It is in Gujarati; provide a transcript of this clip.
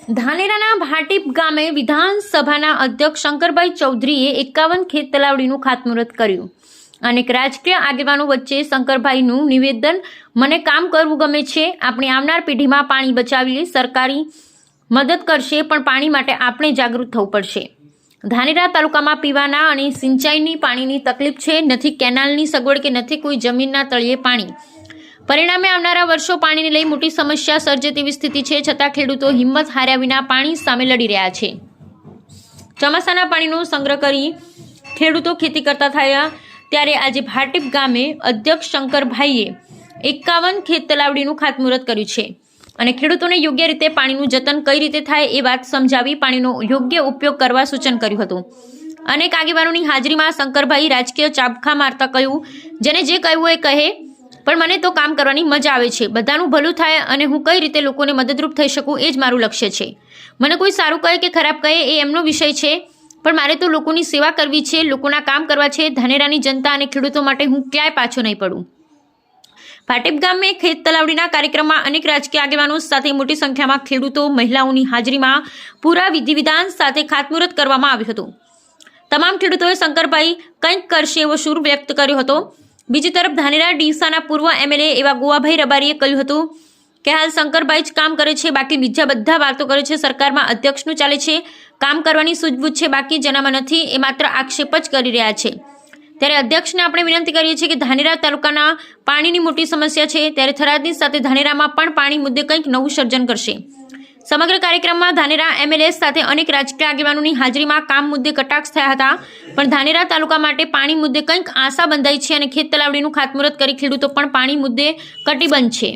ધાનેરાના ભાટીપ ગામે વિધાનસભાના અધ્યક્ષ શંકરભાઈ ચૌધરીએ એકાવન ખેત તલાવડીનું ખાતમુહૂર્ત કર્યું. અનેક રાજકીય આગેવાનો વચ્ચે શંકરભાઈનું નિવેદન, મને કામ કરવું ગમે છે, આપણે આવનાર પેઢીમાં પાણી બચાવીએ સરકારી મદદ કરશે, પણ પાણી માટે આપણે જાગૃત થવું પડશે. ધાનેરા તાલુકામાં પીવાના અને સિંચાઈની પાણીની તકલીફ છે, નથી કેનાલની સગવડ કે નથી કોઈ જમીનના તળિયે પાણી. પરિણામે આવનારા વર્ષો પાણીને લઈ મોટી સમસ્યા સર્જે તેવી સ્થિતિ છે, છતાં ખેડૂતો હિંમત હાર્યા વિના પાણી સામે લડી રહ્યા છે. ચોમાસાના પાણીનો સંગ્રહ કરી ખેડૂતો ખેતી કરતા થયા ત્યારે આજે ભાટીપ ગામે અધ્યક્ષ શંકરભાઈએ એકાવન ખેત તલાવડીનું ખાતમુહૂર્ત કર્યું છે અને ખેડૂતોને યોગ્ય રીતે પાણીનું જતન કઈ રીતે થાય એ વાત સમજાવી પાણીનો યોગ્ય ઉપયોગ કરવા સૂચન કર્યું હતું. અનેક આગેવાનોની હાજરીમાં શંકરભાઈ રાજકીય ચાબખા મારતા કહ્યું, જેને જે કહેવું એ કહે પણ મને તો કામ કરવાની મજા આવે છે. બધાનું ભલું થાય અને હું કઈ રીતે લોકોને મદદરૂપ થઈ શકું એ જ મારું લક્ષ્ય છે. મને કોઈ સારું કહે કે ખરાબ કહે એ એમનો વિષય છે. પણ મારે તો લોકોની સેવા કરવી છે, લોકોના કામ કરવા છે, ધાનેરાની જનતા અને ખેડૂતો માટે હું ક્યાંય પાછો નહીં પડું. ભાટેપ ગામે ખેત તલાવડીના કાર્યક્રમમાં અનેક રાજકીય આગેવાનો સાથે મોટી સંખ્યામાં ખેડૂતો, મહિલાઓની હાજરીમાં પૂરા વિધિ વિધાન સાથે ખાતમુહૂર્ત કરવામાં આવ્યું હતું. તમામ ખેડૂતોએ શંકરભાઈ કંઈક કરશે એવો સૂર વ્યક્ત કર્યો હતો. બીજી તરફ ધાનેરા ડીસાના પૂર્વ એમએલએ એવા ગોવાભાઈ રબારીએ કહ્યું હતું કે હાલ શંકરભાઈ જ કામ કરે છે, બાકી બીજા બધા વાતો કરે છે, સરકારમાં અધ્યક્ષનું ચાલે છે, કામ કરવાની સૂઝબૂછ છે, બાકી જેનામાં નથી, એ માત્ર આક્ષેપ જ કરી રહ્યા છે. ત્યારે અધ્યક્ષને આપણે વિનંતી કરીએ છીએ કે ધાનેરા તાલુકાના પાણીની મોટી સમસ્યા છે, ત્યારે થરાદની સાથે ધાનેરામાં પણ પાણી મુદ્દે કંઈક નવું સર્જન કરશે. સમગ્ર કાર્યક્રમમાં ધાનેરા એમએલએ સાથે અનેક રાજકીય આગેવાનોની હાજરીમાં કામ મુદ્દે કટાક્ષ થયા હતા. પણ ધાનેરા તાલુકા માટે પાણી મુદ્દે કંઈક આશા બંધાઈ છે અને ખેત તલાવડીનું ખાતમુહૂર્ત કરી ખેડૂતો પણ પાણી મુદ્દે કટિબંધ છે.